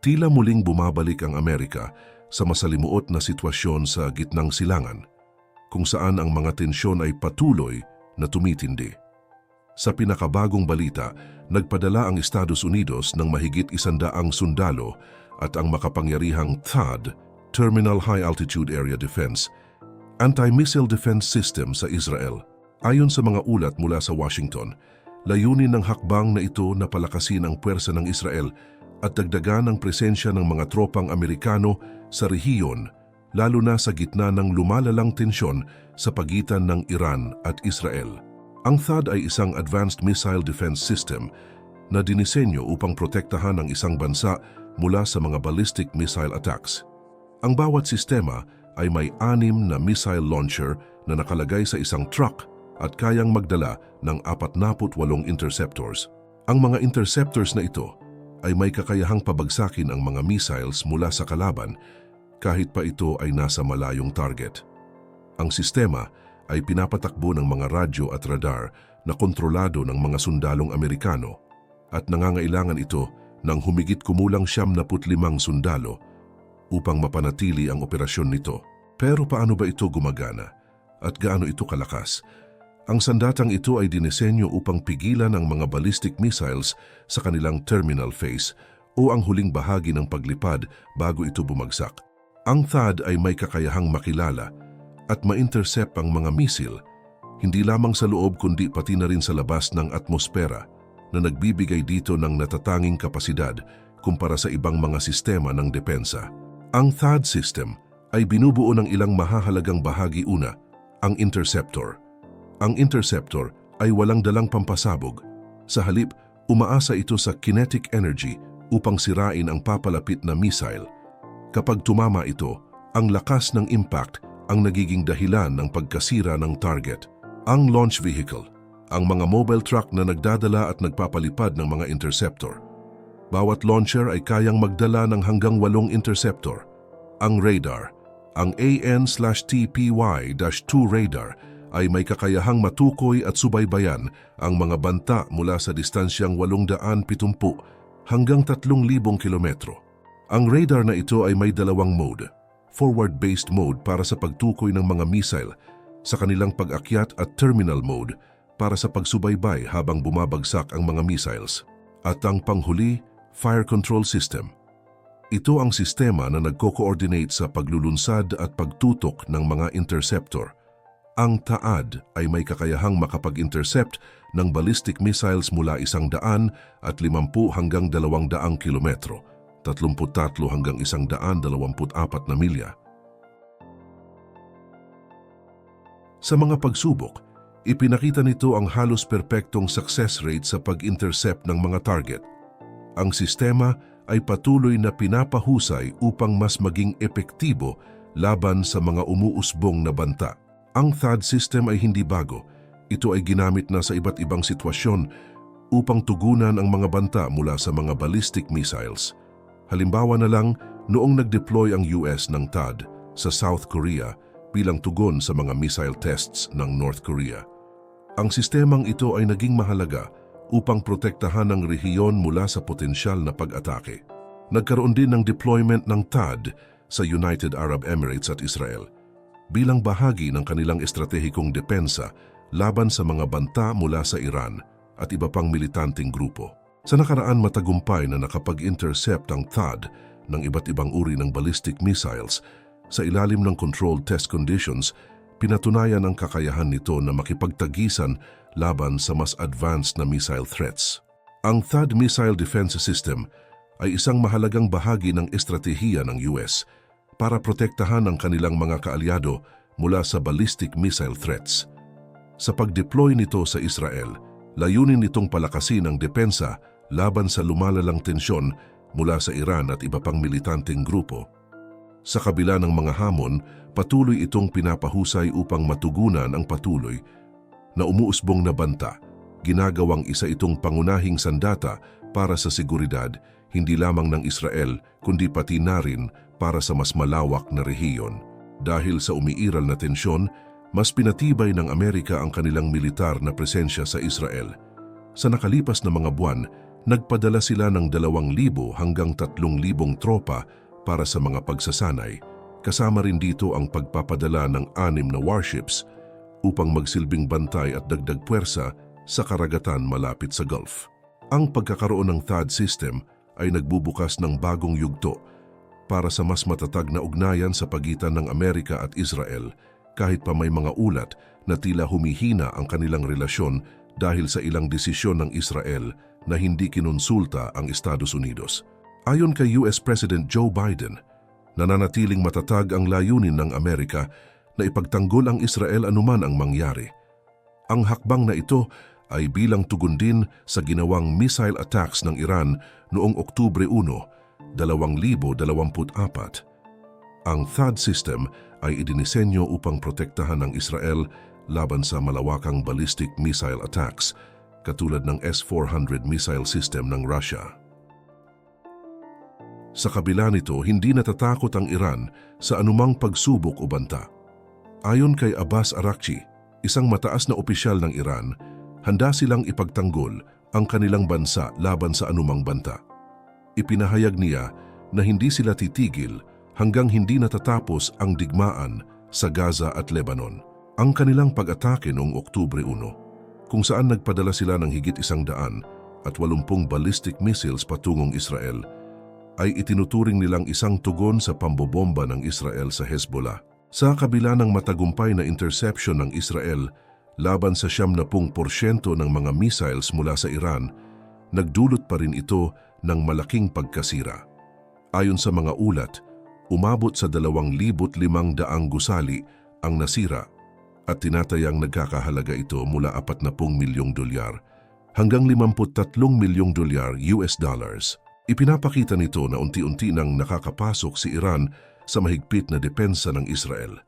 Tila muling bumabalik ang Amerika sa masalimuot na sitwasyon sa gitnang silangan, kung saan ang mga tensyon ay patuloy na tumitindi. Sa pinakabagong balita, nagpadala ang Estados Unidos ng mahigit isandaang sundalo at ang makapangyarihang THAAD, Terminal High Altitude Area Defense, anti-missile defense system sa Israel. Ayon sa mga ulat mula sa Washington, layunin ng hakbang na ito na palakasin ang puwersa ng Israel at dagdagan ang presensya ng mga tropang Amerikano sa rehiyon, lalo na sa gitna ng lumalalang tensyon sa pagitan ng Iran at Israel. Ang THAAD ay isang Advanced Missile Defense System na dinisenyo upang protektahan ang isang bansa mula sa mga ballistic missile attacks. Ang bawat sistema ay may anim na missile launcher na nakalagay sa isang truck at kayang magdala ng 48 interceptors. Ang mga interceptors na ito ay may kakayahang pabagsakin ang mga missiles mula sa kalaban kahit pa ito ay nasa malayong target. Ang sistema ay pinapatakbo ng mga radyo at radar na kontrolado ng mga sundalong Amerikano at nangangailangan ito ng humigit kumulang siyam na putlimang sundalo upang mapanatili ang operasyon nito. Pero paano ba ito gumagana at gaano ito kalakas? Ang sandatang ito ay dinisenyo upang pigilan ang mga ballistic missiles sa kanilang terminal phase o ang huling bahagi ng paglipad bago ito bumagsak. Ang THAAD ay may kakayahang makilala at ma-intercept ang mga misil, hindi lamang sa loob kundi pati na rin sa labas ng atmosfera na nagbibigay dito ng natatanging kapasidad kumpara sa ibang mga sistema ng depensa. Ang THAAD system ay binubuo ng ilang mahahalagang bahagi una, ang interceptor. Ang interceptor ay walang dalang pampasabog. Sa halip, umaasa ito sa kinetic energy upang sirain ang papalapit na missile. Kapag tumama ito, ang lakas ng impact ang nagiging dahilan ng pagkasira ng target. Ang launch vehicle, ang mga mobile truck na nagdadala at nagpapalipad ng mga interceptor. Bawat launcher ay kayang magdala ng hanggang walong interceptor. Ang radar, ang AN-TPY-2 radar ay may kakayahang matukoy at subaybayan ang mga banta mula sa distansyang 870 hanggang 3,000 kilometro. Ang radar na ito ay may dalawang mode forward-based mode para sa pagtukoy ng mga missile sa kanilang pag-akyat at terminal mode para sa pagsubaybay habang bumabagsak ang mga missiles. At ang panghuli, fire control system. Ito ang sistema na nagko-coordinate sa paglulunsad at pagtutok ng mga interceptor. Ang TAAD ay may kakayahang makapag-intercept ng ballistic missiles mula isang daan at 50 hanggang 200 kilometro 33 hanggang 124 na milya. Sa mga pagsubok, ipinakita nito ang halos perpektong success rate sa pag-intercept ng mga target. Ang sistema ay patuloy na pinapahusay upang mas maging epektibo laban sa mga umuusbong na banta. Ang THAAD system ay hindi bago. Ito ay ginamit na sa iba't ibang sitwasyon upang tugunan ang mga banta mula sa mga ballistic missiles. Halimbawa na lang noong nag-deploy ang US ng THAAD sa South Korea bilang tugon sa mga missile tests ng North Korea. Ang sistemang ito ay naging mahalaga upang protektahan ang rehiyon mula sa potensyal na pag-atake. Nagkaroon din ng deployment ng THAAD sa United Arab Emirates at Israel bilang bahagi ng kanilang estratehikong depensa laban sa mga banta mula sa Iran at iba pang militanteng grupo. Sa nakaraan matagumpay na nakapag-intercept ang THAAD ng iba't ibang uri ng ballistic missiles sa ilalim ng controlled test conditions, pinatunayan ang kakayahan nito na makipagtagisan laban sa mas advanced na missile threats. Ang THAAD Missile Defense System ay isang mahalagang bahagi ng estratehiya ng US para protektahan ang kanilang mga kaalyado mula sa ballistic missile threats. Sa pag-deploy nito sa Israel, layunin nitong palakasin ang depensa laban sa lumalalang tensyon mula sa Iran at iba pang militanteng grupo. Sa kabila ng mga hamon, patuloy itong pinapahusay upang matugunan ang patuloy na umuusbong na banta. Ginagawang isa itong pangunahing sandata para sa seguridad hindi lamang ng Israel kundi pati na rin para sa mas malawak na rehiyon. Dahil sa umiiral na tensyon, mas pinatibay ng Amerika ang kanilang militar na presensya sa Israel. Sa nakalipas na mga buwan, nagpadala sila ng 2,000 hanggang 3,000 tropa para sa mga pagsasanay. Kasama rin dito ang pagpapadala ng anim na warships upang magsilbing bantay at dagdag puwersa sa karagatan malapit sa Gulf. Ang pagkakaroon ng THAAD system ay nagbubukas ng bagong yugto para sa mas matatag na ugnayan sa pagitan ng Amerika at Israel kahit pa may mga ulat na tila humihina ang kanilang relasyon dahil sa ilang desisyon ng Israel na hindi kinonsulta ang Estados Unidos. Ayon kay US President Joe Biden, nananatiling matatag ang layunin ng Amerika na ipagtanggol ang Israel anuman ang mangyari. Ang hakbang na ito ay bilang tugon din sa ginawang missile attacks ng Iran noong Oktubre 1, 2024. Ang THAAD system ay idinisenyo upang protektahan ng Israel laban sa malawakang ballistic missile attacks katulad ng S-400 missile system ng Russia. Sa kabila nito, hindi natatakot ang Iran sa anumang pagsubok o banta. Ayon kay Abbas Arakchi, isang mataas na opisyal ng Iran, handa silang ipagtanggol ang kanilang bansa laban sa anumang banta. Ipinahayag niya na hindi sila titigil hanggang hindi natatapos ang digmaan sa Gaza at Lebanon. Ang kanilang pag-atake noong Oktubre 1, kung saan nagpadala sila ng higit isang daan at walumpung ballistic missiles patungong Israel, ay itinuturing nilang isang tugon sa pambobomba ng Israel sa Hezbollah. Sa kabila ng matagumpay na interception ng Israel laban sa siyam na pung porsyento ng mga missiles mula sa Iran, nagdulot pa rin ito ng malaking pagkasira. Ayon sa mga ulat, umabot sa 2,500 gusali ang nasira at tinatayang nagkakahalaga ito mula 40 milyong dolyar hanggang 53 milyong dolyar US dollars. Ipinapakita nito na unti-unti nang nakakapasok si Iran sa mahigpit na depensa ng Israel.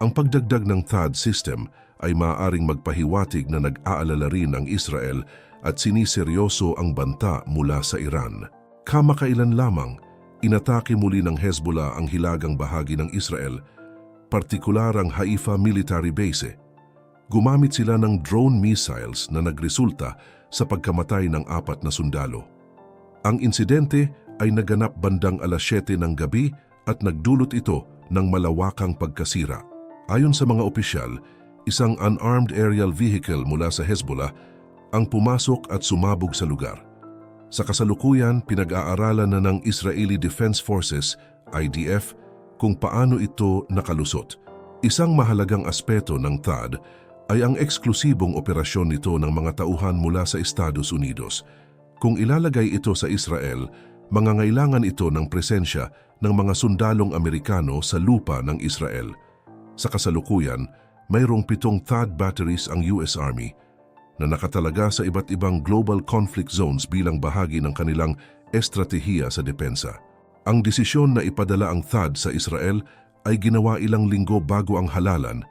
Ang pagdagdag ng THAAD system ay maaaring magpahiwatig na nag-aalala rin ang Israel at siniseryoso ang banta mula sa Iran. Kamakailan lamang, inatake muli ng Hezbollah ang hilagang bahagi ng Israel, partikular ang Haifa Military Base. Gumamit sila ng drone missiles na nagresulta sa pagkamatay ng apat na sundalo. Ang insidente ay naganap bandang alas 7 ng gabi at nagdulot ito ng malawakang pagkasira. Ayon sa mga opisyal, isang unarmed aerial vehicle mula sa Hezbollah ang pumasok at sumabog sa lugar. Sa kasalukuyan, pinag-aaralan na ng Israeli Defense Forces, IDF, kung paano ito nakalusot. Isang mahalagang aspeto ng THAAD ay ang eksklusibong operasyon nito ng mga tauhan mula sa Estados Unidos – kung ilalagay ito sa Israel, mangangailangan ito ng presensya ng mga sundalong Amerikano sa lupa ng Israel. Sa kasalukuyan, mayroong pitong THAAD batteries ang US Army na nakatalaga sa iba't ibang global conflict zones bilang bahagi ng kanilang estratehiya sa depensa. Ang desisyon na ipadala ang THAAD sa Israel ay ginawa ilang linggo bago ang halalan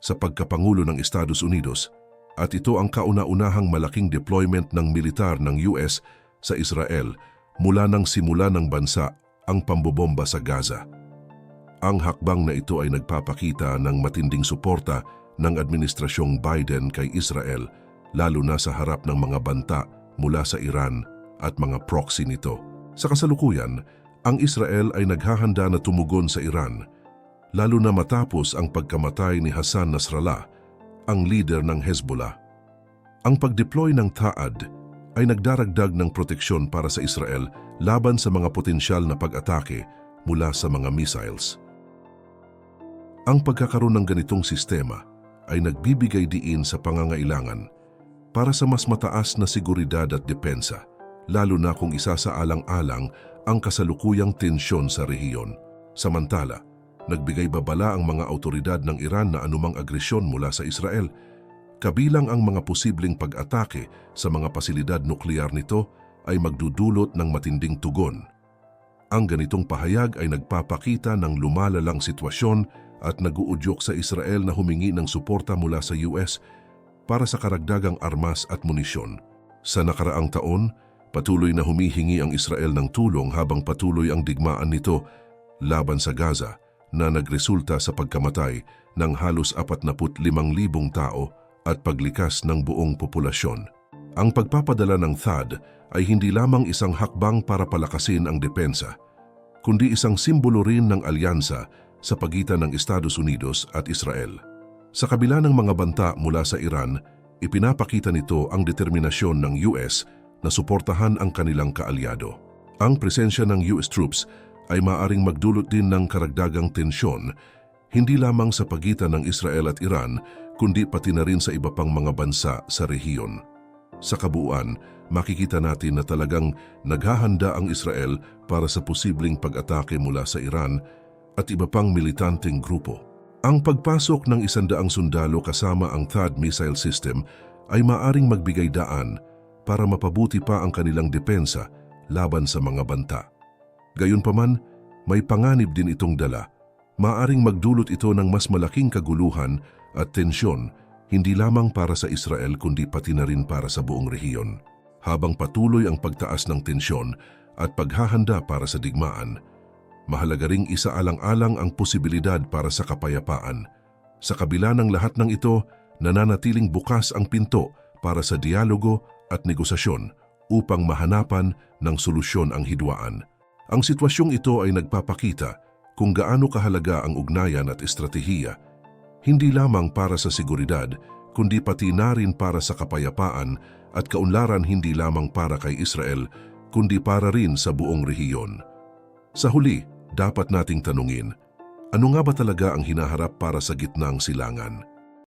sa pagkapangulo ng Estados Unidos at ito ang kauna-unahang malaking deployment ng militar ng US sa Israel mula nang simula ng bansa ang pambobomba sa Gaza. Ang hakbang na ito ay nagpapakita ng matinding suporta ng Administrasyong Biden kay Israel lalo na sa harap ng mga banta mula sa Iran at mga proxy nito. Sa kasalukuyan, ang Israel ay naghahanda na tumugon sa Iran, lalo na matapos ang pagkamatay ni Hassan Nasrallah ang leader ng Hezbollah. Ang pag-deploy ng THAAD ay nagdaragdag ng proteksyon para sa Israel laban sa mga potensyal na pag-atake mula sa mga missiles. Ang pagkakaroon ng ganitong sistema ay nagbibigay diin sa pangangailangan para sa mas mataas na seguridad at depensa, lalo na kung isasaalang-alang ang kasalukuyang tensyon sa rehiyon. Samantala, nagbigay babala ang mga autoridad ng Iran na anumang agresyon mula sa Israel, kabilang ang mga posibleng pag-atake sa mga pasilidad nuklear nito ay magdudulot ng matinding tugon. Ang ganitong pahayag ay nagpapakita ng lumalalang sitwasyon at naguudyok sa Israel na humingi ng suporta mula sa US para sa karagdagang armas at munisyon. Sa nakaraang taon, patuloy na humihingi ang Israel ng tulong habang patuloy ang digmaan nito laban sa Gaza na nagresulta sa pagkamatay ng halos 45,000 tao at paglikas ng buong populasyon. Ang pagpapadala ng THAAD ay hindi lamang isang hakbang para palakasin ang depensa, kundi isang simbolo rin ng alyansa sa pagitan ng Estados Unidos at Israel. Sa kabila ng mga banta mula sa Iran, ipinapakita nito ang determinasyon ng US na suportahan ang kanilang kaalyado. Ang presensya ng US troops ay maaring magdulot din ng karagdagang tensyon, hindi lamang sa pagitan ng Israel at Iran, kundi pati na rin sa iba pang mga bansa sa rehiyon. Sa kabuuan, makikita natin na talagang naghahanda ang Israel para sa posibleng pag-atake mula sa Iran at iba pang militanteng grupo. Ang pagpasok ng isandaang sundalo kasama ang THAAD missile system ay maaring magbigay daan para mapabuti pa ang kanilang depensa laban sa mga banta. Gayunpaman, may panganib din itong dala. Maaring magdulot ito ng mas malaking kaguluhan at tensyon hindi lamang para sa Israel kundi pati na rin para sa buong rehiyon. Habang patuloy ang pagtaas ng tensyon at paghahanda para sa digmaan, mahalaga ring isaalang-alang ang posibilidad para sa kapayapaan. Sa kabila ng lahat ng ito, nananatiling bukas ang pinto para sa dialogo at negosasyon upang mahanapan ng solusyon ang hidwaan. Ang sitwasyong ito ay nagpapakita kung gaano kahalaga ang ugnayan at estratehiya hindi lamang para sa seguridad, kundi pati na rin para sa kapayapaan at kaunlaran hindi lamang para kay Israel, kundi para rin sa buong rehiyon. Sa huli, dapat nating tanungin, ano nga ba talaga ang hinaharap para sa gitnang silangan?